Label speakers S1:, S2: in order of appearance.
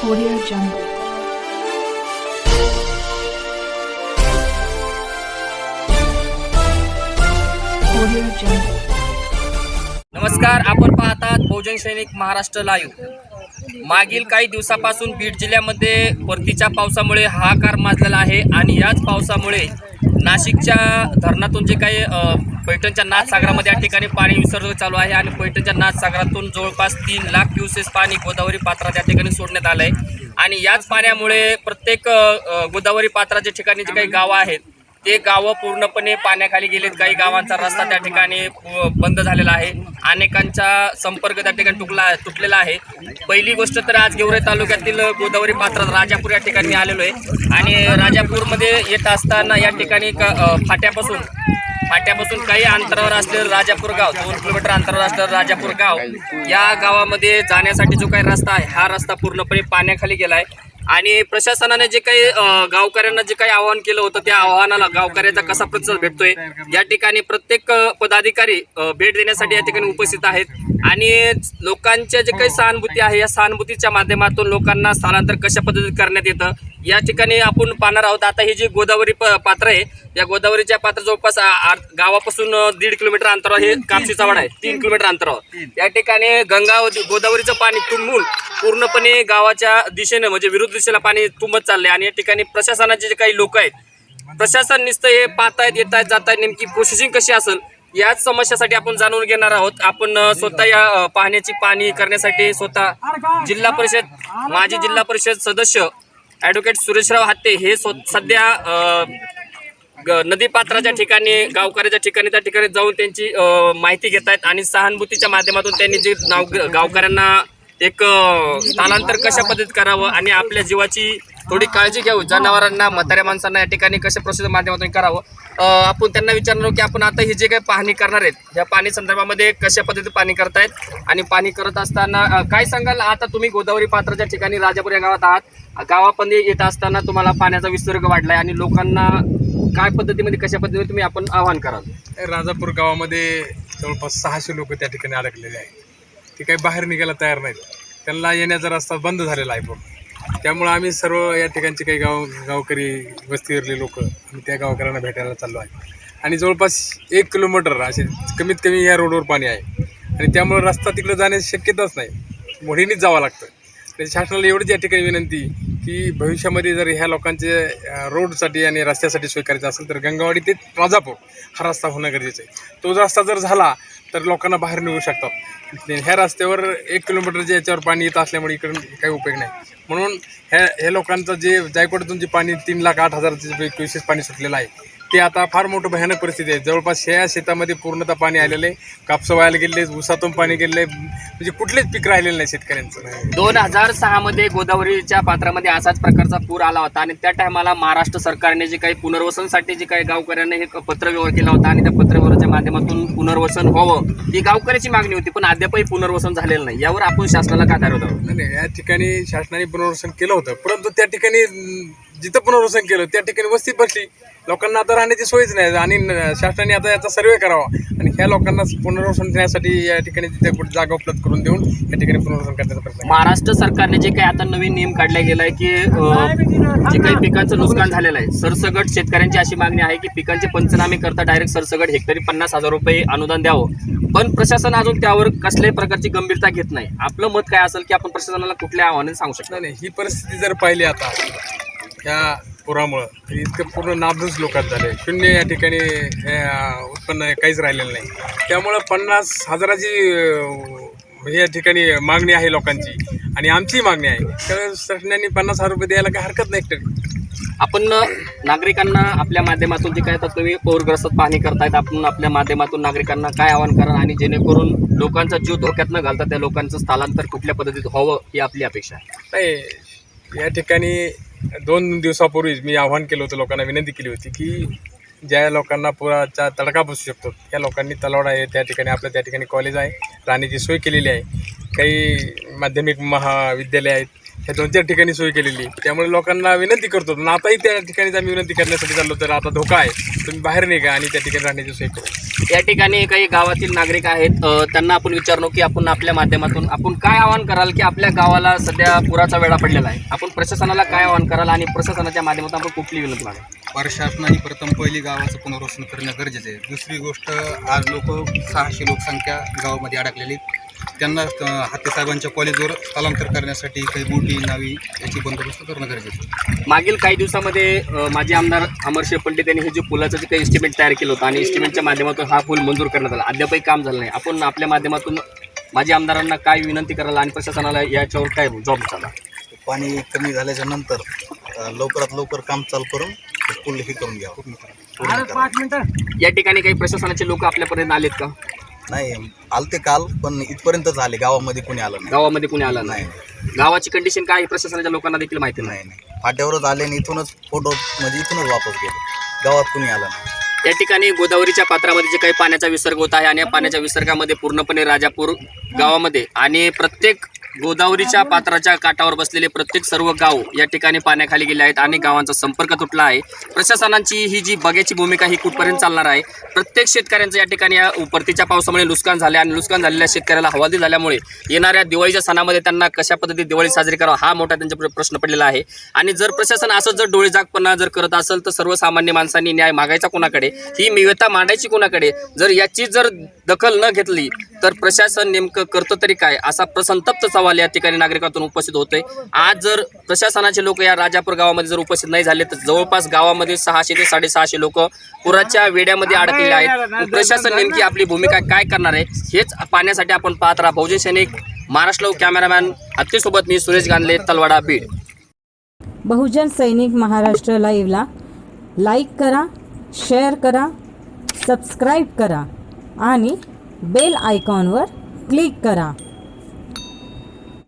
S1: Audio Jungle. Audio Jungle.
S2: नमस्कार आपण पाहतात बहुजन सैनिक महाराष्ट्र लाईव्ह मागील काही दिवसापासून बीड जिल्ह्यामध्ये परतीच्या पावसामुळे हाहाकार माजलेला आहे आणि याच पावसामुळे नाशिकच्या धरणातून जे काही पैठणच्या नाथसागरामध्ये या ठिकाणी पाणी विसर्ग चालू आहे आणि पैठणच्या नाथसागरातून जवळपास तीन लाख क्युसेस पाणी गोदावरी पात्रात या ठिकाणी सोडण्यात आलं आहे आणि याच पाण्यामुळे प्रत्येक गोदावरी पात्राच्या ठिकाणी जे काही गावं आहेत ते गावं पूर्णपणे पाण्याखाली गेलेत. काही गावांचा रस्ता त्या ठिकाणी बंद झालेला आहे. अनेकांचा संपर्क त्या ठिकाणी तुटला तुटलेला आहे. पहिली गोष्ट तर आज गेवरे तालुक्यातील गोदावरी पात्रात राजापूर या ठिकाणी आलेलो आहे. आणि राजापूरमध्ये येत असताना या ठिकाणी क- फाट्यापासून फाट्यापासून काही अंतरावर असलेलं राजापूर गाव दोन किलोमीटर अंतरावर असलेलं राजापूर गाव या गावामध्ये जाण्यासाठी जो काही रस्ता आहे हा रस्ता पूर्णपणे पाण्याखाली गेला आहे. आणि प्रशासनाने जे काही गावकऱ्यांना जे काही आवाहन केलं होतं त्या आव्हानाला गावकऱ्याचा कसा प्रतिसाद भेटतोय या ठिकाणी प्रत्येक पदाधिकारी भेट देण्यासाठी या ठिकाणी उपस्थित आहेत. आणि लोकांच्या जे काही सहानुभूती आहे या सहानुभूतीच्या माध्यमातून लोकांना स्थलांतर कशा पद्धतीत करण्यात येतं या ठिकाणी आपण पाहणार आहोत. आता ही जी गोदावरी पात्र आहे या गोदावरीच्या पात्र जवळपास गावापासून दीड किलोमीटर अंतरावर हे कापशीचा वाडा आहे. तीन किलोमीटर अंतरावर. या ठिकाणी गंगा गोदावरीचं पाणी तुंबून पूर्णपणे गावाच्या दिशेनं म्हणजे विरुद्ध दिशेला पाणी तुंबत चाललंय. आणि या ठिकाणी प्रशासनाचे जे काही लोक आहेत प्रशासन नुसतं हे पाहतायत येत आहेत जात आहेत नेमकी प्रोसेसिंग कशी असेल याच समस्यासाठी आपण जाणून घेणार आहोत. आपण स्वतः या पाहण्याची पाणी करण्यासाठी स्वतः जिल्हा परिषद माजी जिल्हा परिषद सदस्य ॲडव्होकेट सुरेशराव हत्ते हे स्व सध्या नदीपात्राच्या ठिकाणी गावकऱ्याच्या ठिकाणी त्या ठिकाणी जाऊन त्यांची माहिती घेत आहेत आणि सहानुभूतीच्या माध्यमातून त्यांनी जे नाव गावकऱ्यांना एक स्थानांतर कशा पद्धतीत करावं आणि आपल्या जीवाची थोडी काळजी घ्यावी. जनावरांना म्हाताऱ्या माणसांना या ठिकाणी कशा प्रसिद्ध माध्यमातून करावं? आपण त्यांना विचारणार की आपण आता ही जे काही पाहणी करणार आहेत या पाणी संदर्भामध्ये कशा पद्धतीत पाणी करतायत आणि पाणी करत असताना काय सांगाल? आता तुम्ही गोदावरी पात्राच्या ठिकाणी राजापूर या गावात आहात. गावामध्ये येत असताना तुम्हाला पाण्याचा विसर्ग वाढलाय आणि लोकांना काय पद्धतीमध्ये कशा पद्धतीने तुम्ही आपण आवाहन कराल?
S3: राजापूर गावामध्ये जवळपास सहाशे लोक त्या ठिकाणी अडकलेले आहेत. ते काही बाहेर निघायला तयार नाहीत. त्यांना येण्याचा रस्ता बंद झालेला आहे पूर्ण. त्यामुळं आम्ही सर्व या ठिकाणचे काही गाव गावकरी वस्तीवरले लोक आम्ही त्या गावकऱ्यांना भेटायला चाललो आहे. आणि जवळपास एक किलोमीटर असे कमीत कमी या रोडवर पाणी आहे. आणि त्यामुळं रस्ता तिकडं जाण्याची शक्यताच नाही. मोडीनेच जावं लागतं. म्हणजे शासनाला एवढीच या ठिकाणी विनंती की भविष्यामध्ये जर ह्या लोकांचे रोडसाठी आणि रस्त्यासाठी सोय करायचं असेल तर गंगावाडी ते राजापूर हा रस्ता होणं गरजेचं आहे. तो रस्ता जर झाला तर लोकांना बाहेर निघू शकतात. ह्या रस्त्यावर एक किलोमीटरच्या याच्यावर पाणी येत असल्यामुळे इकडून काही उपयोग नाही. म्हणून ह्या ह्या लोकांचं जे जायकवाडीतून जे पाणी तीन लाख आठ हजारचे जे क्युसेस पाणी सुटलेलं आहे ते आता फार मोठं भयानक परिस्थिती आहे. जवळपास ह्या शेतामध्ये पूर्णतः पाणी आलेलं आहे. कापसं व्हायला गेले ऊसातून पाणी गेलेलं आहे. म्हणजे कुठलेच पीक राहिलेलं नाही शेतकऱ्यांचं.
S2: दोन हजार सहा मध्ये गोदावरीच्या पात्रामध्ये असाच प्रकारचा पूर आला होता आणि त्या टायमाला महाराष्ट्र सरकारने जे काही पुनर्वसनसाठी जे काही गावकऱ्यांना हे पत्रव्यवहार केला होता आणि त्या पत्रव्यवहाराच्या माध्यमातून पुनर्वसन व्हावं ही गावकऱ्याची मागणी होती पण अद्यापही पुनर्वसन झालेलं नाही. यावर आपण शासनाला काय धारवत आहोत?
S3: नाही नाही या ठिकाणी शासनाने पुनर्वसन केलं होतं परंतु त्या ठिकाणी जिथं पुनर्वसन केलं त्या ठिकाणी वस्ती बसली लोकांना आता राहण्याची सोयच नाही. आणि शासनाने आता याचा सर्वे करावा. आणि ह्या लोकांना पुनर्वसन देण्यासाठी या ठिकाणी तिथे कुठे जागा उपलब्ध करून देऊन या ठिकाणी पुनर्वसन करण्याचा प्रयत्न.
S2: महाराष्ट्र सरकारने जे काही आता नवीन नियम काढला गेला आहे की जे काही पिकांचं नुकसान झालेलं आहे सरसगट शेतकऱ्यांची अशी मागणी आहे की पिकांचे पंचनामे करता डायरेक्ट सरसगट हेक्टरी पन्नास हजार रुपये अनुदान द्यावं. पण प्रशासन अजून त्यावर कसल्याही प्रकारची गंभीरता घेत नाही. आपलं मत काय असेल की आपण प्रशासनाला कुठल्या आव्हानाने सांगू शकतो
S3: नाही ही परिस्थिती जर पाहिली आता ह्या पुरामुळं. तर इतकं पूर्ण नाबदूस लोकात झाले. शून्य या ठिकाणी उत्पन्न काहीच राहिलेलं नाही. त्यामुळं पन्नास हजाराची या ठिकाणी मागणी आहे लोकांची. आणि आमची मागणी आहे. तर शासनाने पन्नास हजार रुपये द्यायला काही हरकत नाही एकटं
S2: आपण नागरिकांना आपल्या माध्यमातून जे काय तुम्ही पौरग्रस्त पाहणी करतायत आपण आपल्या माध्यमातून नागरिकांना काय आवाहन करा आणि जेणेकरून लोकांचा जीव धोक्यात न घालता त्या लोकांचं स्थलांतर कुठल्या पद्धतीत व्हावं ही आपली अपेक्षा आहे?
S3: नाही या ठिकाणी दोन दिवसापूर्वीच मी आव्हान केलं होतं लोकांना विनंती केली होती की ज्या लोकांना पुराचा तडका बसू शकतो त्या लोकांनी तलावड आहे त्या ठिकाणी आपलं त्या ठिकाणी कॉलेज आहे राहण्याची सोय केलेली आहे काही माध्यमिक महाविद्यालय आहेत ह्या दोन चार ठिकाणी सोय केलेली आहे. त्यामुळे लोकांना विनंती करतो पण आताही त्या ठिकाणी आम्ही विनंती करण्यासाठी चाललो तर आता धोका आहे तुम्ही बाहेर निघा आणि त्या ठिकाणी राहण्याची सोय करू
S2: या ठिकाणी काही गावातील नागरिक आहेत. त्यांना आपण विचारलो की आपण आपल्या माध्यमातून आपण काय आवाहन कराल की आपल्या गावाला सध्या पुराचा वेळा पडलेला आहे? आपण प्रशासनाला काय आवाहन कराल आणि प्रशासनाच्या माध्यमातून आपण कुठली विनंती मागाल?
S4: प्रशासनाने प्रथम पहिली गावाचं पुनर्वसन करणं गरजेचं आहे. दुसरी गोष्ट आज लोक सहाशे लोकसंख्या गावामध्ये अडकलेली त्यांना हाते साहेबांच्या कॉलेजवर स्थलांतर करण्यासाठी काही बोटी नावी याची बंदोबस्त करणं गरजेचं आहे.
S2: मागील काही दिवसामध्ये अ, माजी आमदार अमरशेख पंडित यांनी हे जे पुलाचं जे काही एस्टिमेट तयार केलं होतं आणि एस्टिमेटच्या माध्यमातून हा पूल मंजूर करण्यात आला. अद्यापही काम झालं नाही. आपण आपल्या माध्यमातून माजी आमदारांना काय विनंती कराल आणि प्रशासनाला याच्यावर काय जॉब चाला?
S5: पाणी कमी झाल्याच्यानंतर अ, लवकरात लवकर काम चालू करून ते पूल हे करून पूर्ण करावं.
S2: या ठिकाणी काही प्रशासनाचे लोक आपल्यापर्यंत आलेत का?
S5: नाही आलते काल पण इथपर्यंतच आले गावामध्ये कोणी आलं नाही.
S2: गावामध्ये कुणी आलं नाही. गावाची कंडिशन काय आहे? प्रशासनाच्या लोकांना देखील माहिती नाही.
S5: नाही नाही. फाट्यावरच आले आणि इथूनच फोटो म्हणजे इथूनच वापस गेले. गावात कोणी आलं नाही.
S2: या ठिकाणी गोदावरीच्या पात्रामध्ये जे काही पाण्याचा विसर्ग होत आहे आणि या पाण्याच्या विसर्गामध्ये पूर्णपणे राजापूर गावामध्ये आणि प्रत्येक गोदावरीच्या पात्राच्या काठावर बसलेले प्रत्येक सर्व गाव या ठिकाणी पाण्याखाली गेले आहेत अनेक गावांचा संपर्क तुटला आहे. प्रशासनाची ही जी बघ्याची भूमिका ही कुठपर्यंत चालणार आहे? प्रत्येक शेतकऱ्यांचं या ठिकाणी या परतीच्या पावसामुळे नुकसान झाले आणि नुकसान झालेल्या शेतकऱ्याला हवाली झाल्यामुळे येणाऱ्या दिवाळीच्या सणामध्ये त्यांना कशा पद्धतीने दिवाळी साजरी करावा हा मोठा त्यांच्या प्रश्न पडलेला आहे. आणि जर प्रशासन असं जर डोळेजागपणा जर करत असेल तर सर्वसामान्य माणसांनी न्याय मागायचा कोणाकडे? ही मिळता मांडायची कोणाकडे? जर याची जर दखल न घेतली तर प्रशासन नेमकं करतं तरी काय? असा प्रसंतप्त सवाल या ठिकाणी नागरिकातून उपस्थित होतोय. आज जर प्रशासनाचे लोक या राजापूर गावामध्ये जर उपस्थित नाही झाले तर जवळपास गावामध्ये सहाशे ते साडेसहाशे लोक पुराच्या वेड्यामध्ये अडकलेले आहेत. प्रशासन नेमकी आपली भूमिका काय करणार आहे हेच पाहण्यासाठी आपण पाहत राहा. बहुजन सैनिक महाराष्ट्र कॅमेरामॅन हत्तीसोबत मी सुरेश गांधले तलवाडा बीड.
S6: बहुजन सैनिक महाराष्ट्र लाईव्हला लाईक करा शेअर करा सबस्क्राईब करा आणि बेल आयकॉनवर क्लिक करा.